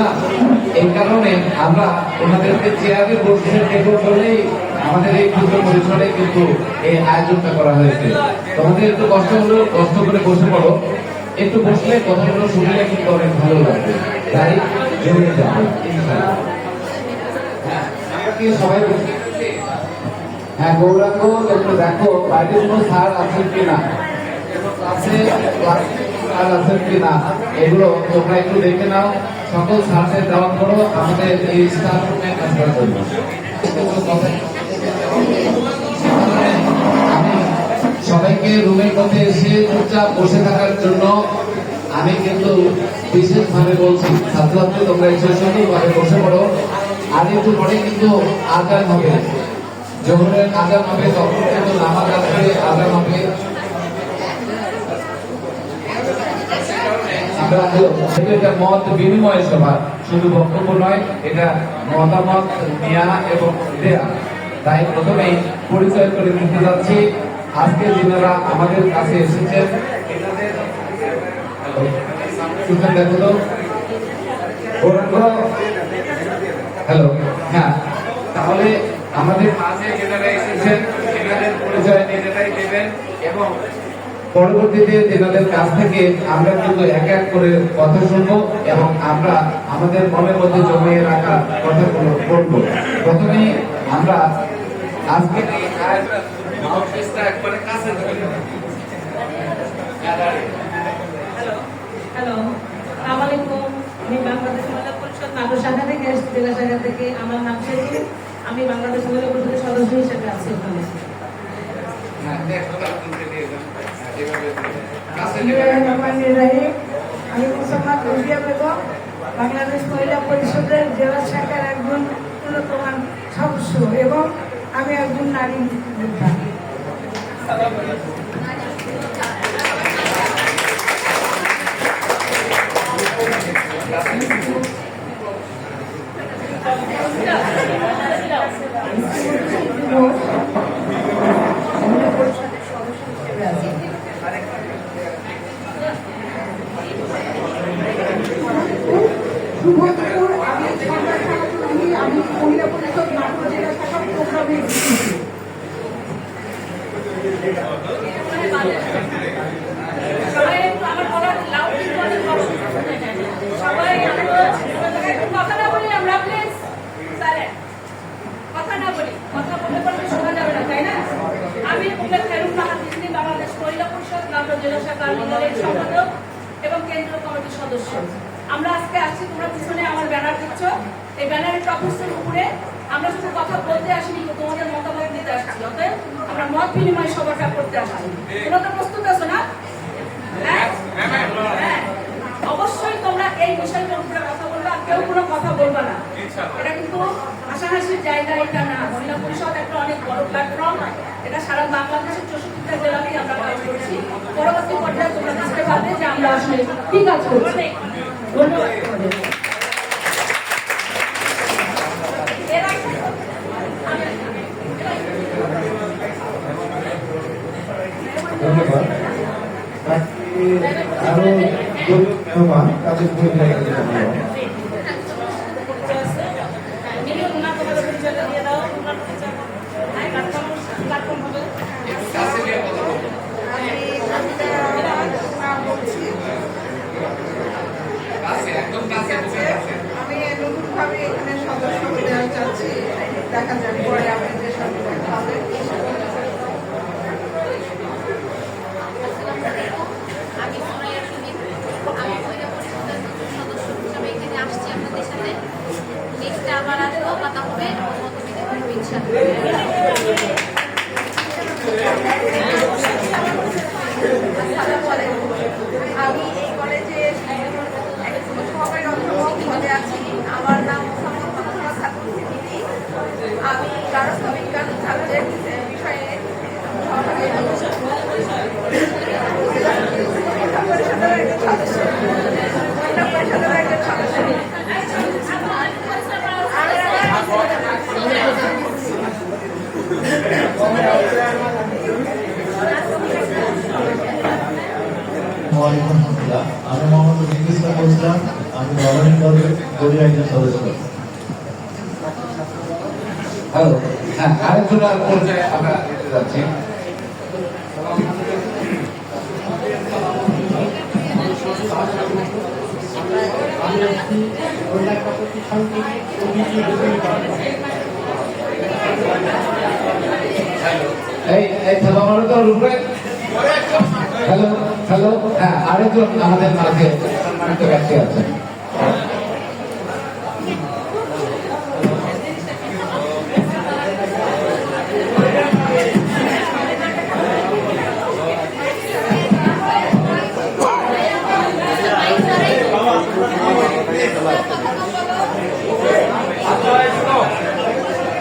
না। এই কারণে আমরা ওনাদেরকে চেয়ারে বসে ডেকে বলেই আমাদের এই ক্ষুদ্র পরিসরে কিন্তু এই আয়োজনটা করা হয়েছে। তোমাদের একটু কষ্ট হলো কষ্ট করে বসে পড়ো। একটু বসলে কথাগুলো শুনলে কিন্তু অনেক ভালো লাগবে। তাই জমিয়ে যাব হ্যাঁ, হ্যাঁ গৌরাঙ্গ একটু দেখো বাইরে কোনো স্যার আছেন কিনা? ক্লাসে। স্যার আছেন কিনা এগুলো তোমরা একটু দেখে নাও। সকল স্যারদের দেওয়া করো আমাদের এই স্টাফ আসার জন্য সবাইকে রুমের মধ্যে এসে চুপচাপ বসে থাকার জন্য আমি কিন্তু বিশেষভাবে বলছি, ছাত্রছাত্রী তোমরা এসে সুন্দরভাবে বসে পড়ো। আর একটু পরে কিন্তু আগান হবে। যখন আগাম হবে, তখন কিন্তু নামাজ আসবে আগাম আমরা যেহেতু এটা মত বিনিময় সভা, শুধু বক্তব্য নয়, এটা মতামত নেওয়া এবং দেয়া। তাই প্রথমেই পরিচয় করে দিতে যাচ্ছি। আজকে যিনারা আমাদের কাছে এসেছেন। দেখো হ্যালো হ্যাঁ। তাহলে আমাদের মাঝে যেনারা এসেছেন, এনাদের পরিচয় নিজেরাই দেবেন এবং পরবর্তীতে যেনাদের কাছ থেকে আমরা কিন্তু এক এক করে কথা শুনব এবং আমরা আমাদের মনের মধ্যে জমিয়ে রাখা কথাগুলো বলব। প্রথমে আমরা আজকে একবারে কাছে হ্যাঁ। হ্যালো আলাইকুম আমি বাংলাদেশ মহিলা পরিষদ নাটক শাখা থেকে এসেছি জেলা শাখা থেকে। আমার নাম শেখি আমি বাংলাদেশ মহিলা পরিষদের সদস্য হিসেবে আছি ওখানে আমি মুসলমান রুবিয়া বেগম বাংলাদেশ মহিলা পরিষদের জেলা শাখার একজন অন্যতম সদস্য এবং আমি একজন নারী যোদ্ধা মহিলা পরিষদের সদস্য হিসেবে আছি শুভ দুপুর আমি সন্ধ্যা শাখাচৌধুরী আমি মহিলা পরিষদ নাটক জেলা শাখার প্রোগ্রামে এসেছি সবাই একটু আমার বলার লাউডলি করে বলো সবাই একটু একটু কথা না বলি আমরা প্লিজ স্যার কথা না বলি কথা বলে বলে শোনা যাবে না তাই না আমি মুখে ফেরুন মাহাতিসনি বাংলাদেশ মহিলা পরিষদ নাটোর জেলা শাখার মন্ডলের সম্পাদক এবং কেন্দ্রীয় কমিটির সদস্য আমরা আজকে আসছি, তোমরা পিছনে আমার ব্যানার দিচ্ছ এই ব্যানারের টপিক্সের উপরে আমরা শুধু কথা বলতে আসিনি তোমাদের মতামত দিতে আসছি, অতএব আমরা মত বিনিময় সভাটা করতে আসছি তোমরা তো প্রস্তুত আছো না হ্যাঁ? হ্যাঁ। অবশ্যই তোমরা এই বিষয়টার উপরে কথা কেউ কোনো কথা বলবে না। এটা কিন্তু হাসাহাসির জায়গা এটা না। মহিলা পরিষদ একটা অনেক বড় প্ল্যাটফর্ম এটা সারা বাংলাদেশের চৌষট্টিটা জেলাতেই আমরা কাজ করছি। পরবর্তী পর্যায়ে তোমরা বুঝতে পারবে যে আমরা আসলে কি কাজ করছি। ধন্যবাদ ধন্যবাদ। আরও মেহমান তাদের ভূমিকা রাখতে ধন্যবাদ মিলিয়ন না তোমাদের পরিচয়টা দিয়ে দাও তোমরা পরিচয় হ্যাঁ প্ল্যাটফর্ম প্ল্যাটফর্ম হবে কাছে নিয়ে কথা বলব। কাছে, একদম কাছে, বুকের কাছে। আমি নতুনভাবে এখানে সদস্য হতে চাচ্ছি দেখা যাক আলাইকুম আমি মোহাম্মদ ইংলিশা বলছিলাম আমি গভর্নিং বডির বডির একজন সদস্য। হ্যালো হ্যাঁ আরেকজনের পর্যায়ে আমরা যেতে যাচ্ছি। হ্যালো। হ্যালো হ্যাঁ আরেকজন আমাদের মাঝে সম্মানিত ব্যক্তি আছেন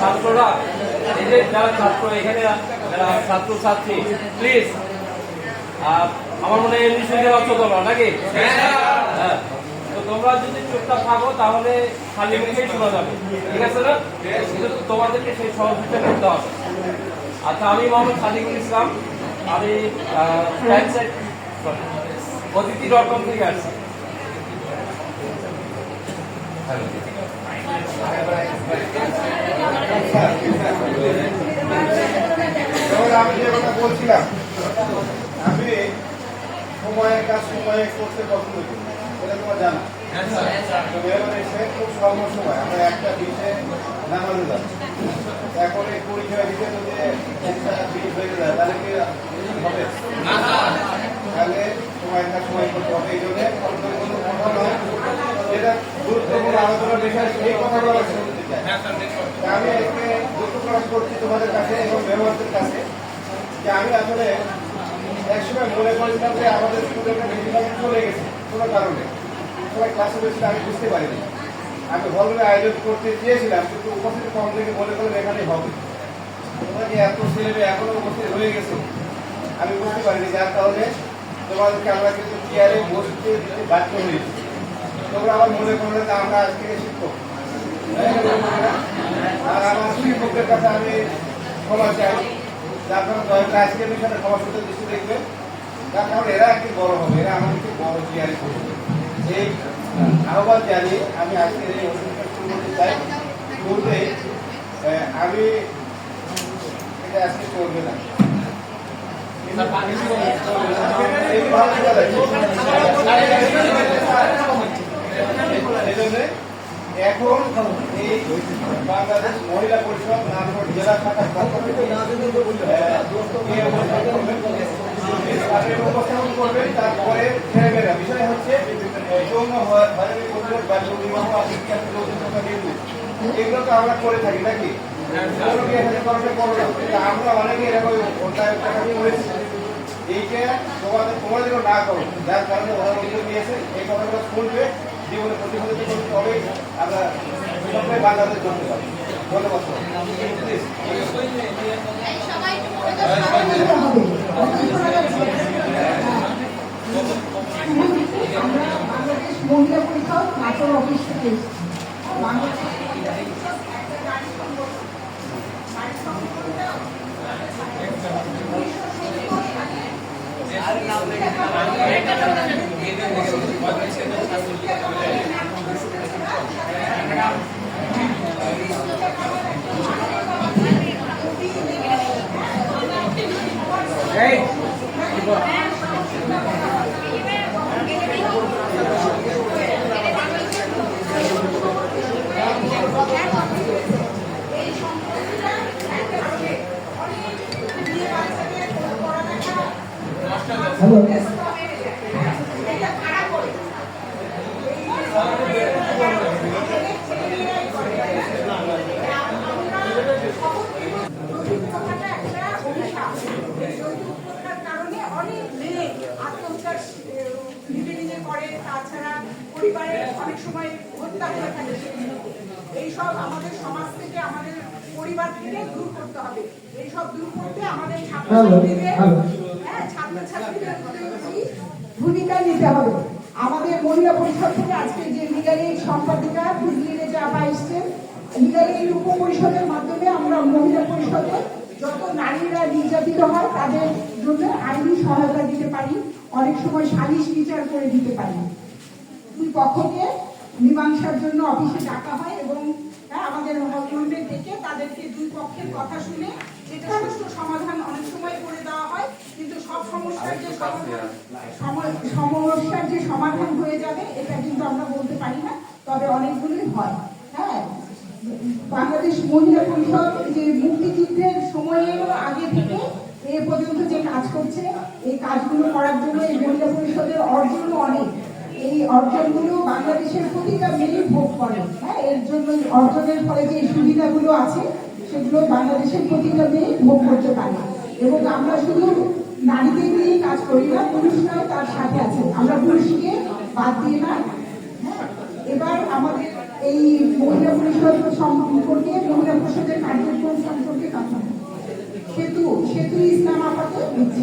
ছাত্ররা ছাত্র, এখানে যারা ছাত্র ছাত্রী প্লিজ আমার মনে হয় এমনি শুনতে পাচ্ছ তোমরা নাকি? হ্যাঁ তো তোমরা যদি চুপচাপ থাকো তাহলে খালি মুখেই শোনা যাবে। ঠিক আছে না? কিন্তু তোমাদেরকে সেই সহযোগিতা করতে হবে। আচ্ছা আমি মোহাম্মদ সাদিকুল ইসলাম আমি অতিথি ডট কম থেকে আসছি। আমি যে কথা বলছিলাম আমি সময়ের কাজ সময়ে করতে পছন্দ করি। এটা তোমার জানা? তো এবার এসে খুব স্বল্প সময় আমরা একটা বিষয়ে নামানো যাচ্ছি এখন এই পরীক্ষা দিতে যদি একটা বিষ হয়ে যায় তাহলে কি হবে? তাহলে কাজ সময় করতে হবে। এই জন্য অল্প কোনো কথা নয়। যেটা গুরুত্বপূর্ণ আলোচনার বিষয় সেই কথাগুলো শুনতে চাই। আমি আজকে দুঃখ প্রকাশ করছি তোমাদের কাছে এবং ব্যবহারদের কাছে। যে আমি আসলে একসময় মনে করেছিলাম যে আমাদের স্টুডেন্টরা বেশিরভাগ চলে গেছে, কোনো কারণে। সবাই ক্লাসে বেশি আমি বুঝতে পারিনি। আমি হলরুমে আয়োজন করতে চেয়েছিলাম, কিন্তু উপস্থিত কম থেকে মনে করলাম এখানেই হবে। তোমরা যে এত ছেলে মেয়ে এখনও উপস্থিত হয়ে গেছো। আমি বুঝতে পারিনি, যার কারণে তোমাদেরকে আমরা কিন্তু চেয়ারে বসতে বাধ্য হয়েছি। তোমরা আবার মনে করলে যে আমরা আজ থেকে শিক্ষক। আর আমার শিক্ষকদের কাছে আমি ক্ষমা চাই। যার কারণে বিষয়ে ক্ষমা সূত্রে দৃষ্টি দেখবেন তার এরা একদিন বড় হবে এরা খুব বড় চেয়ারে করবে এই আহ্বান জানিয়ে আমি আজকের এই অনুষ্ঠানটা শুরু করতে আমি এটা আজকে চলবে না এই এখন বাংলাদেশ মহিলা পরিষদ নারায়ণগঞ্জ জেলা এটা উপস্থাপন করবেন। তারপরে ছেলেমেয়েরা বিষয় হচ্ছে যৌন এগুলো তো আমরা করে থাকি নাকি? আমরা অনেকে এরকম করেছি এইটা তোমাদের তোমাদেরও না করো যার কারণে ওরা নিয়েছে এই কথাগুলো শুনবে জীবনে প্রতিফলিত করবে তবেই আমরা সবাই বাংলাদেশ করতে পারি ধন্যবাদ আমরা বাংলাদেশ মহিলা পরিষদ নাটোর অফিস থেকে এসেছি। বাংলাদেশ মহিলা পরিষদ একটা নারী সংগঠন। নারী সংগঠনটা উনিশশো সত্তর সালে হ্যালো এটা খারাপ করে যৌতুকতাটা একটা অভিশাপ। এই যৌতুকতার কারণে অনেক মেয়ে আত্মহত্যার আহ, নিজে নিজে করে তাছাড়া পরিবারে অনেক সময় হত্যা হয়ে থাকে। এইসব আমাদের সমাজ থেকে আমাদের পরিবার থেকে দূর করতে হবে। এইসব দূর করতে আমাদের ছাত্রছাত্রীদের হ্যাঁ ছাত্রছাত্রীদের ভূমিকা নিতে হবে। আমাদের মহিলা পরিষদ থেকে আজকে যে লিগালি সম্পাদিকা বুঝলিনে যে আপা এসছেন লিগালি উপ পরিষদের মাধ্যমে আমরা মহিলা পরিষদে যত নারীরা নির্যাতিত হয় তাদের জন্য আইনি সহায়তা দিতে পারি। অনেক সময় সালিশ বিচার করে দিতে পারি। দুই পক্ষকে মীমাংসার জন্য অফিসে ডাকা হয় এবং আমাদের হলরুমে ডেকে তাদেরকে দুই পক্ষের কথা শুনে যেটা সুষ্ঠু সমাধান অনেক সময় করে দেওয়া হয়। কিন্তু সব সমস্যার যে সমাধান সম- সমস্যার যে সমাধান হয়ে যাবে, এটা কিন্তু আমরা বলতে পারি না, তবে অনেকগুলি হয়। হ্যাঁ? বাংলাদেশ মহিলা পরিষদ যে মুক্তিযুদ্ধের সময়ের আগে থেকে এ পর্যন্ত যে কাজ করছে, এই কাজগুলো করার জন্য এই মহিলা পরিষদের অর্জনও অনেক। এই অর্জনগুলো বাংলাদেশের প্রতিটা মেয়ে ভোগ করে হ্যাঁ? এর জন্য অর্জনের ফলে যে সুবিধাগুলো আছে সেগুলো বাংলাদেশের প্রতিটা মেয়ে ভোগ করতে পারে। এবং আমরা শুধু নারীদের নিয়েই কাজ করি না পুরুষরাও তার সাথে আছে। আমরা পুরুষকে বাদ দিয়ে না হ্যাঁ, এবার আমাদের এই মহিলা পরিষদ সম্পর্কে মহিলা পরিষদের কার্যক্রম সম্পর্কে কথা সেতু সেতু ইসলাম আপাতত দিচ্ছে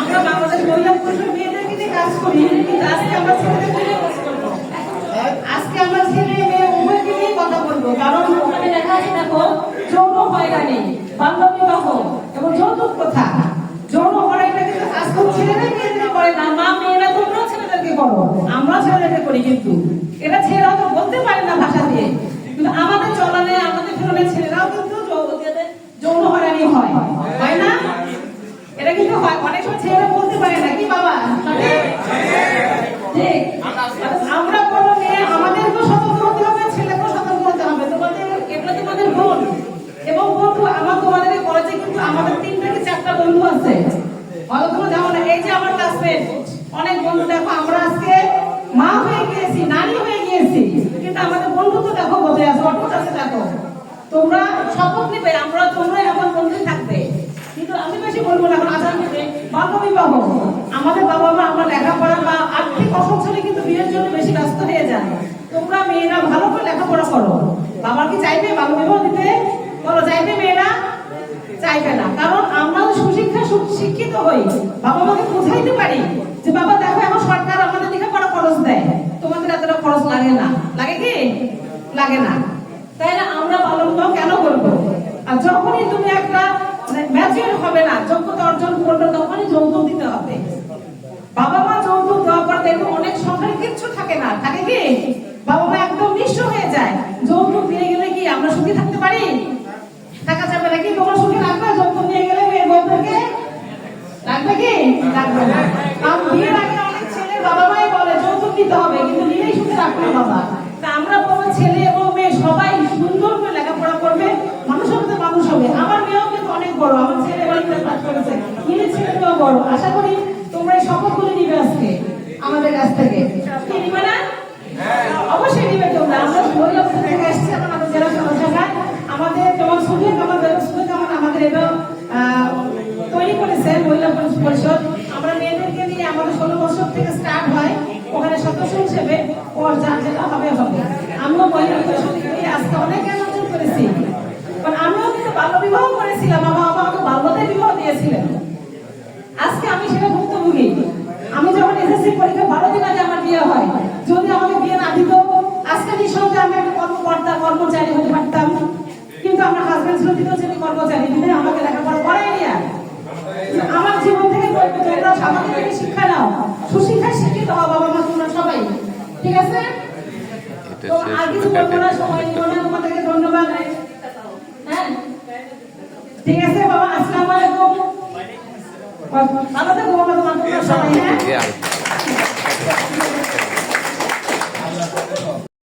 আমরা বাংলাদেশ করি, কিন্তু আজকে কথা বলব, কারণ যৌন হয়রানি বাল্য এবং যৌতুক প্রথা। যৌন হয়রানিটা কিন্তু করছে ছেলেদের মেয়েদের করে না, মা মেয়েরা তোমরাও ছেলেদেরকে করো আমরা ছেলেদেরকে করি, কিন্তু এটা ছেলেরা তো বলতে পারে না ভাষা দিয়ে। কিন্তু আমাদের চলনে, আমাদের ছেলেরাও কিন্তু যৌন হয়রানি হয়। না হয় আমাদের তিন থেকে অনেক বন্ধু, দেখো, আমরা আজকে মা হয়ে গিয়েছি নারী হয়ে গিয়েছি, কিন্তু আমাদের বন্ধু তো দেখো বসে আছে অটুট আছে দেখো। তোমরা শপথ নিবে, আমরা তোমরা এখন বন্ধু থাকবে কিন্তু আমি বেশি বলব না এখন আসার থেকে বাল্য বিবাহ আমাদের বাবা মা আমরা লেখাপড়া বা আর্থিক অসচ্ছলে কিন্তু বিয়ের জন্য বেশি ব্যস্ত হয়ে যায়। তোমরা মেয়েরা ভালো করে লেখাপড়া করো। বাবা কি চাইবে? বাল্য বিবাহ দিতে? বলো, চাইবে মেয়েরা? চাইবে না। কারণ আমরা সুশিক্ষা শিক্ষিত হই বাবা মাকে বুঝাইতে পারি যে, বাবা, দেখো, এখন সরকার আমাদের লেখাপড়া খরচ দেয়। তোমাদের এতটা খরচ লাগে না। লাগে কি? লাগে না। তাই না আমরা পালন কেন করব? আর যখনই তুমি একটা ম্যাচিউর হবে না, যোগ্যতা অর্জন করবে তখনই যৌতুক দিতে হবে। বাবা মা যৌতুক দেওয়ার পর দেখবে অনেক সংসারে কিচ্ছু থাকে না, থাকে কি? বাবা মা একদম নিঃস্ব হয়ে যায়। যৌতুক দিয়ে গেলে কি আমরা সুখী থাকতে পারি? টাকা যাবে নাকি? তোমরা সুখী রাখবে যৌতুক নিয়ে গেলে মেয়ে বউদেরকে রাখবে কি? রাখবে না। বড় আশা করি তোমরা এই শপথগুলো নিবে আজকে আমাদের কাছ থেকে। আমরা সুবিধা আমাদের তৈরি মহিলা পরিষদ। আমরা মেয়েদেরকে নিয়ে আমাদের ষোলো বছর থেকে স্টার্ট হয়। ওখানে সদস্য হিসেবে ওর যেটা হবে হবে। মহিলা পরিষদ আমার হাজবেন্ড ছিল দ্বিতীয় শ্রেণি কর্মচারী কিন্তু আমাকে লেখাপড়া করায়নি আর আমার জীবন থেকে বলব তোমরা আমাদের থেকে শিক্ষা নাও। সুশিক্ষায় শিক্ষিত হও বাবা মা তোমরা সবাই। ঠিক আছে? তো আর কিছু বলব না সময় নিব না তোমাদেরকে ধন্যবাদ। হ্যাঁ? ঠিক আছে বাবা আসসালামু আলাইকুম। ভালো থেকো বাবা তোমার সবাই হ্যাঁ?